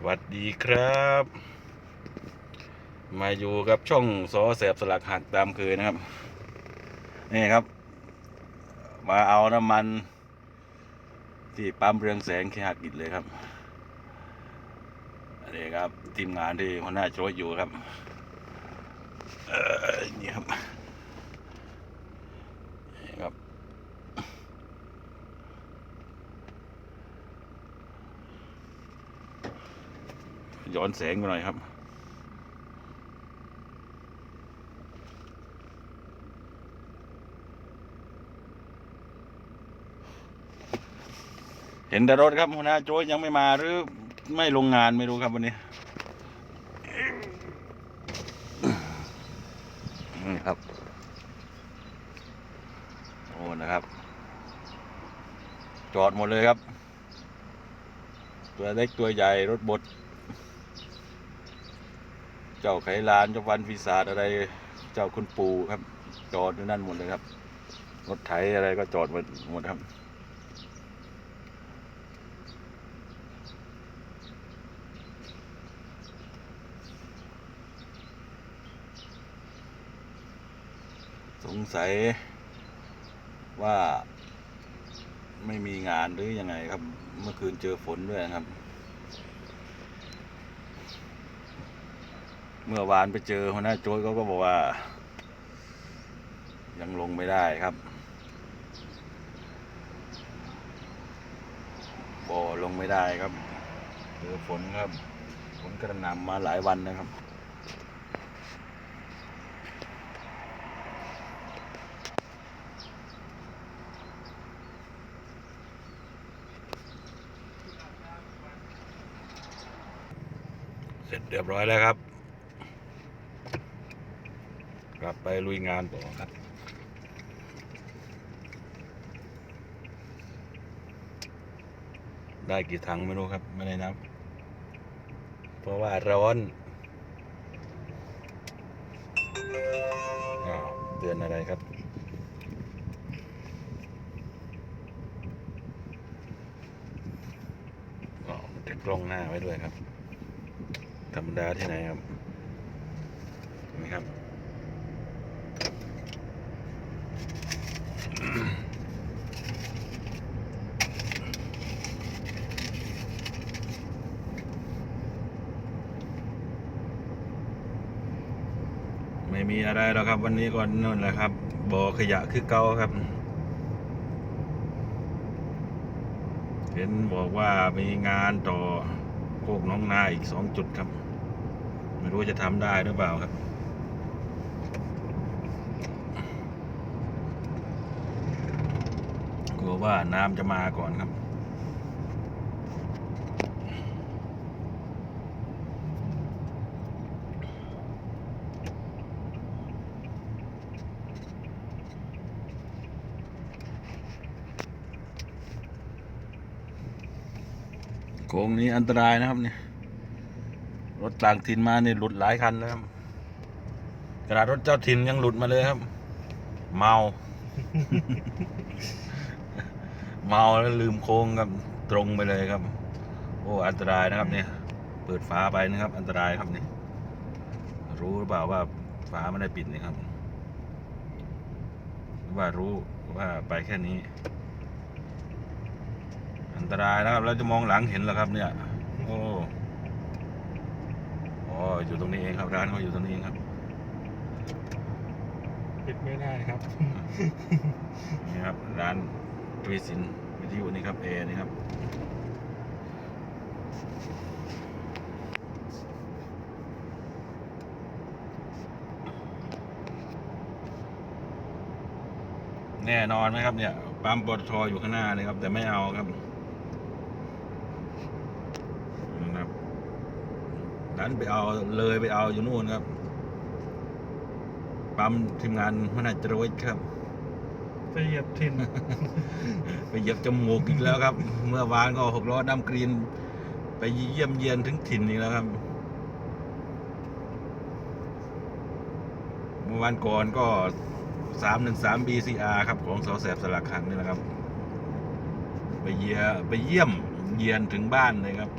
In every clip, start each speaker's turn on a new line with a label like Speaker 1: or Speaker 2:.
Speaker 1: สวัสดีครับ มาอยู่กับช่องสอแสบสลักหักตามเคยนะครับ นี่ครับ มาเอาน้ำมัน ที่ปั๊มเรืองแสงแค่หักอิดเลยครับนนี้ครับทีมงานที่หัวหน้าโจยอยู่ครับเอ่อนี่ครับนี่ครับ ย้อนแสงมาหน่อยครับ เห็นแต่รถครับหัวหน้าโจ้ยยังไม่มาหรือไม่ลงงานไม่รู้ครับวันนี้นี่ครับโอ้นะครับ จอดหมดเลยครับ ตัวเล็กตัวใหญ่รถบด เจ้าไขลานเจ้าฟันปีศาจอะไร เจ้าคุณปู่ครับ จอดอยู่นั่นหมดเลยครับรถไถอะไรก็จอดหมดหมดครับสงสัยว่าไม่มีงานหรือยังไงครับ เมื่อคืนเจอฝนด้วยครับ เมื่อวานไปเจอหัวหน้าโจ้ยเขาก็บอกว่า ยังลงไม่ได้ครับบ่อลงไม่ได้ครับเจอฝนครับฝนกระหน่ำมาหลายวันนะครับเสร็จเรียบร้อยแล้วครับ ก ลับไปลุยงานต่อครับได้กี่ถังไม่รู้ครับ ไม่ได้นับ เพราะว่าร้อนอเตือนอะไรครับอ๋อมันจะกล้องหน้าไว้ด้วยครับ ธรรมดาที่ไหนครับเห็นไหมครับ ไม่มีอะไรแล้วครับ วันนี้ก่อนนู่นแหละครับบ่อขยะคือเก่าครับ เห็นบอกว่ามีงานต่อโคกน้องนาอีกสองจุดครับ ไม่รู้จะทำได้หรือเปล่าครับกลัวว่าน้ำจะมาก่อนครับ โค้งนี้อันตรายนะครับเนี่ยรถต่างถิ่นมาเนี่ยหลุดหลายคันแล้วครับขนาดรถเจ้าถิ่นยังหลุดมาเลยครับ เมา เมาแล้วลืมโค้งครับตรงไปเลยครับ โอ้อันตรายนะครับเนี่ย เปิดฝาไปนะครับ อันตรายครับนี่รู้หรือเปล่าว่าฝาไม่ได้ปิดนี่ครับ ว่ารู้ว่าไปแค่นี้ ตรายนะครับ เราจะมองหลังเห็นแล้วครับ เนี่ย โอ้อ๋ออยู่ตรงนี้เองครับ ร้านเขาอยู่ตรงนี้เองครับ
Speaker 2: ปิดไม่ได้ครับ
Speaker 1: นี่ครับ ร้านทวีสินวิทยุนี่ครับเอนี่ครับแน่นอนไหมครับเนี่ยปั๊มปตทอยู่ข้างหน้าเลยครับ แต่ไม่เอาครับนะครับดั นไปเอาเลยไปเอาอยู่นู่นครับปั๊มทีมงานหัวหน้าจรวิทย์ครับ
Speaker 2: จะเหยียบทิน
Speaker 1: ไปเหยียบจมูกอีกแล้วครับ เมื่อวานก็หกล้อดำกรีน ไปเยี่ยมเยียนถึงถิ่นอีกแล้วครับ เมื่อวานก่อนก็สามหนึ่งสาม BCR ครับ ของสอแสบสลักขังนี่แหละครับ ไปเยี่ยไปเยี่ยมเยียนถึงบ้านเลยครับ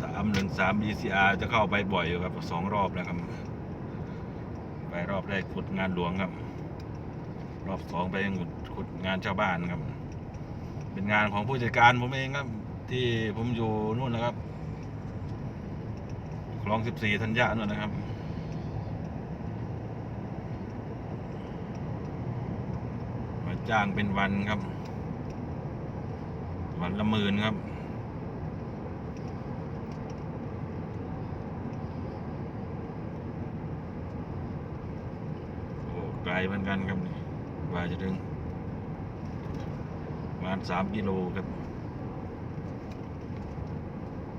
Speaker 1: สามหนึ่งสาม BCR จะเข้าไปบ่อยอยู่ครับสองรอบแล้วครับ ไปรอบแรกขุดงานหลวงครับ รอบสองไปขุดขุดงานชาวบ้านครับ เป็นงานของผู้จัดการผมเองครับ ที่ผมอยู่นู่นนะครับคลองสิบสี่ธัญญานู่นนะครับมาจ้างเป็นวันครับ วันละหมื่นครับ โอ้ไกล เหมือนกันครับกว่าจะถึงประมาณสามกิโลครับ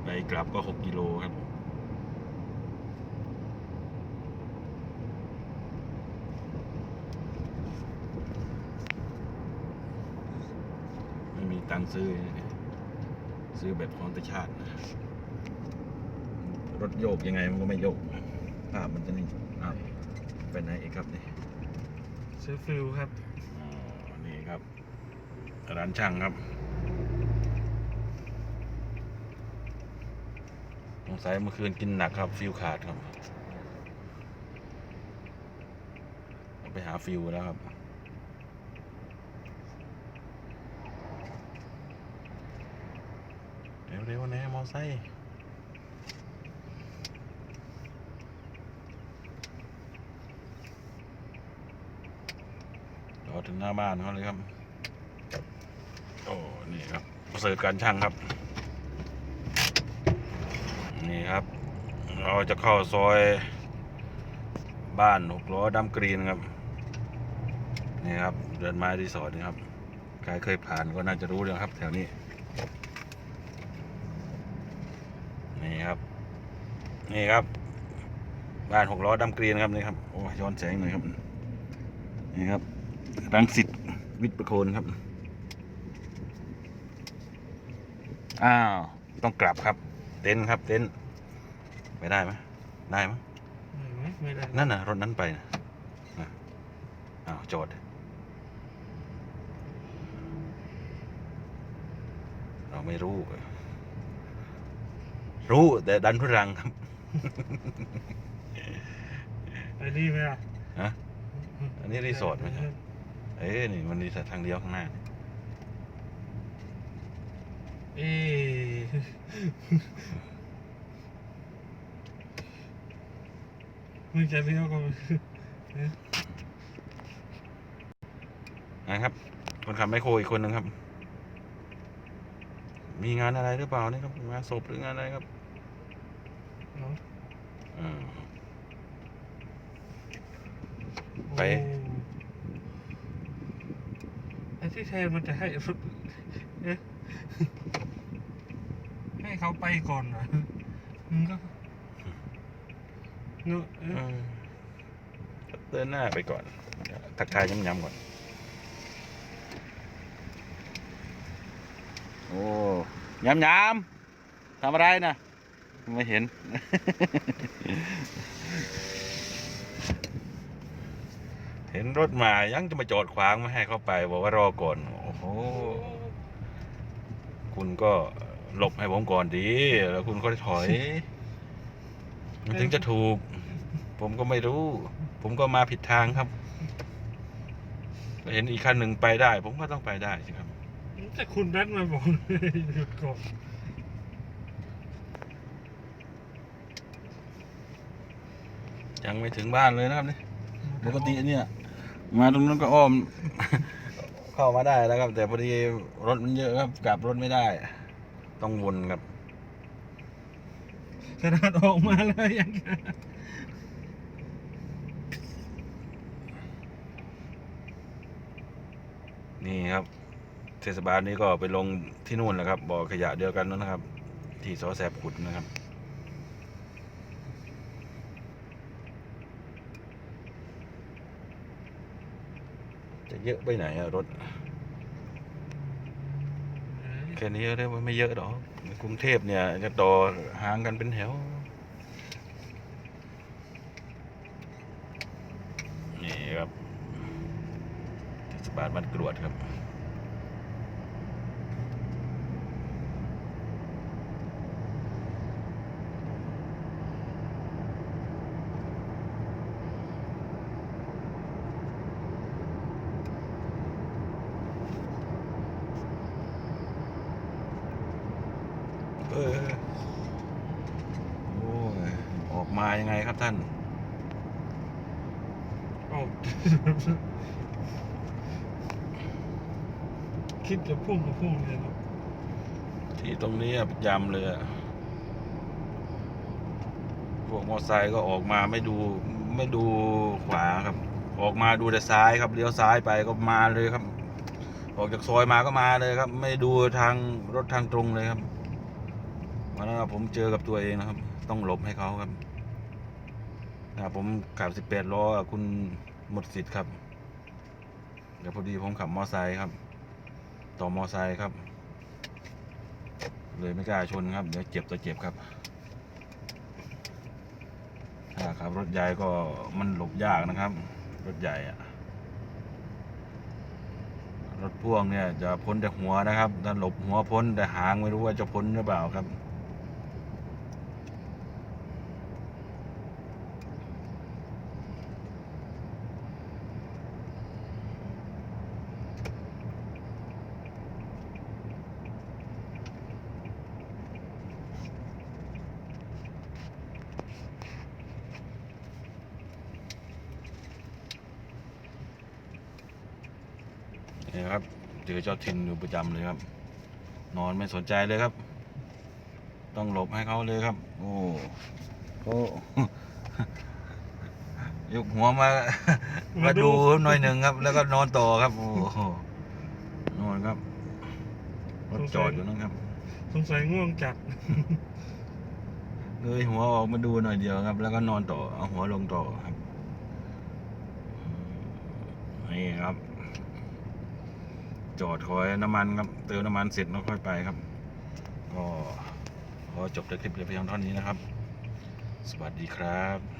Speaker 1: ไปกลับก็หกกิโลครับไม่มีตังค์ซื้อ ซื้อแบบของตชาติรถโยกยังไงมันก็ไม่โยกภาพมันจะนี่ไปไหนอีกครับเนี่ย
Speaker 2: ซื้อฟิลครับ
Speaker 1: อ๋อนี่ครับ ร้านช่างครับสงสัยเมื่อคืนกินหนักครับ ฟิวขาดครับ ไปหาฟิวแล้วครับเร็วๆนะมอไซค์ รอถึงหน้าบ้านเขาเลยครับ โอ้นี่ครับประเสริฐการช่างครับ นี่ครับ เราจะเข้าซอย บ้านหกล้อดำกรีนครับ นี่ครับเดินมารีสอร์ทนี่ครับใครเคยผ่านก็น่าจะรู้เลยครับแถวนี้ นี่ครับ นี่ครับ บ้านหกล้อดำกรีนครับนี่ครับ โอ้ยย้อนแสงหน่อยครับ นี่ครับ รังสิตวิทย์ประโคนครับ อ้าว ต้องกลับครับ เต็นท์ครับ เต็นท์ไปได้ไหมได้ไหม
Speaker 2: ไม่ไหมไม่ได้
Speaker 1: นั่นน่ะ รถนั้นไปนะอะอ้าวจอดเราไม่รู้ รู้ แต่ดันทุรังครับ
Speaker 2: ไอ้นี่ไหมอะ
Speaker 1: ฮะอันนี้รีสอร์ทไหมครับ เอ้ยนี่มันรีสอร์ททางเดียวข้างหน้านี่
Speaker 2: เอ๊ะมึงจะเลี้ยวก็
Speaker 1: นะครับคนขับไมคโครอีกคนหนึ่งครับ มีงานอะไรหรือเปล่านี่ครับงานศพหรืองานอะไรครับ
Speaker 2: เนาะ
Speaker 1: อืมไป
Speaker 2: โอ้ไอ้ ที่แทนมันจะให้รถเอ๊ะให้เขาไปก่อนเหรอมึงก็เนอะเอ๊ะ
Speaker 1: อืมเดินหน้าไปก่อนทักทายย้ำๆก่อน โอ้ย้ำๆทำอะไรนะ ไม่เห็น เห็นรถมายังจะมาจอดขวางไม่ให้เข้าไปบอกว่ารอก่อน โอ้โห คุณก็หลบให้ผมก่อนดี แล้วคุณก็ถอย มันถึงจะถูก ผมก็ไม่รู้ ผมก็มาผิดทางครับ เห็นอีกคันหนึ่งไปได้ ผมก็ต้องไปได้สิครับ
Speaker 2: แต่คุณแบทมาบอกหยุดก่อน
Speaker 1: ยังไม่ถึงบ้านเลยนะครับนี่ปกติเนี่ย มาตรงนั้นก็อ้อม เข้ามาได้แล้วครับ แต่พอดีรถมันเยอะครับกลับรถไม่ได้ ต้องวนครับ
Speaker 2: ขนาดออกมาแล้วยัง
Speaker 1: นี่ครับ เทศบาลนี้ก็ไปลงที่นู่นแหละครับบ่อขยะเดียวกันนั่นนะครับ ที่สอแสบขุดนะครับ จะเยอะไปไหนอะรถ แค่นี้เรียกว่าไม่เยอะหรอกกรุงเทพเนี่ยจะต่อห่างกันเป็นแถวนี่ครับเทศบาลบ้านกรวดครับ เออโอ้ยออก มายังไงครับท่าน
Speaker 2: ออกคิดจะพุ่งก็พุ่งเลยเนาะ
Speaker 1: ที่ตรงนี้อะประจำเลยอะพวกมอไซค์ก็ออกมาไม่ดูไม่ดูขวาครับ ออกมาดูแต่ซ้ายครับเลี้ยวซ้ายไปก็มาเลยครับ ออกจากซอยมาก็มาเลยครับ ไม่ดูทางรถทางตรงเลยครับวันนั้นผมเจอกับตัวเองนะครับ ต้องหลบให้เขาครับ ถ้าผมขับสิบแปดล้อคุณหมดสิทธิ์ครับ เดี๋ยวพอดีผมขับมอไซค์ครับ ต่อมอไซค์ครับ เลยไม่กล้าชนครับ เดี๋ยวเจ็บตัวเจ็บครับ ถ้าขับรถใหญ่ก็มันหลบยากนะครับ รถใหญ่อะรถพ่วงเนี่ยจะพ้นแต่หัวนะครับถ้าหลบหัวพ้นแต่หางไม่รู้ว่าจะพ้นหรือเปล่าครับ นี่ครับเจอเจ้าทินอยู่ประจำเลยครับ นอนไม่สนใจเลยครับ ต้องหลบให้เขาเลยครับ โอ้โอ้ยกหัวมามาดูหน่อยหนึ่งครับ แล้วก็นอนต่อครับ โอ้โหนอนครับรถจอดอยู่นั่นครับ
Speaker 2: สงสัยง่วงจัด
Speaker 1: เลยหัวออกมาดูหน่อยเดียวครับ แล้วก็นอนต่อเอาหัวลงต่อครับนี่ครับ จอดคอยน้ำมันครับ เติมน้ำมันเสร็จแล้วค่อยไปครับ ก็ขอจบคลิปเพียงเท่านี้นะครับ สวัสดีครับ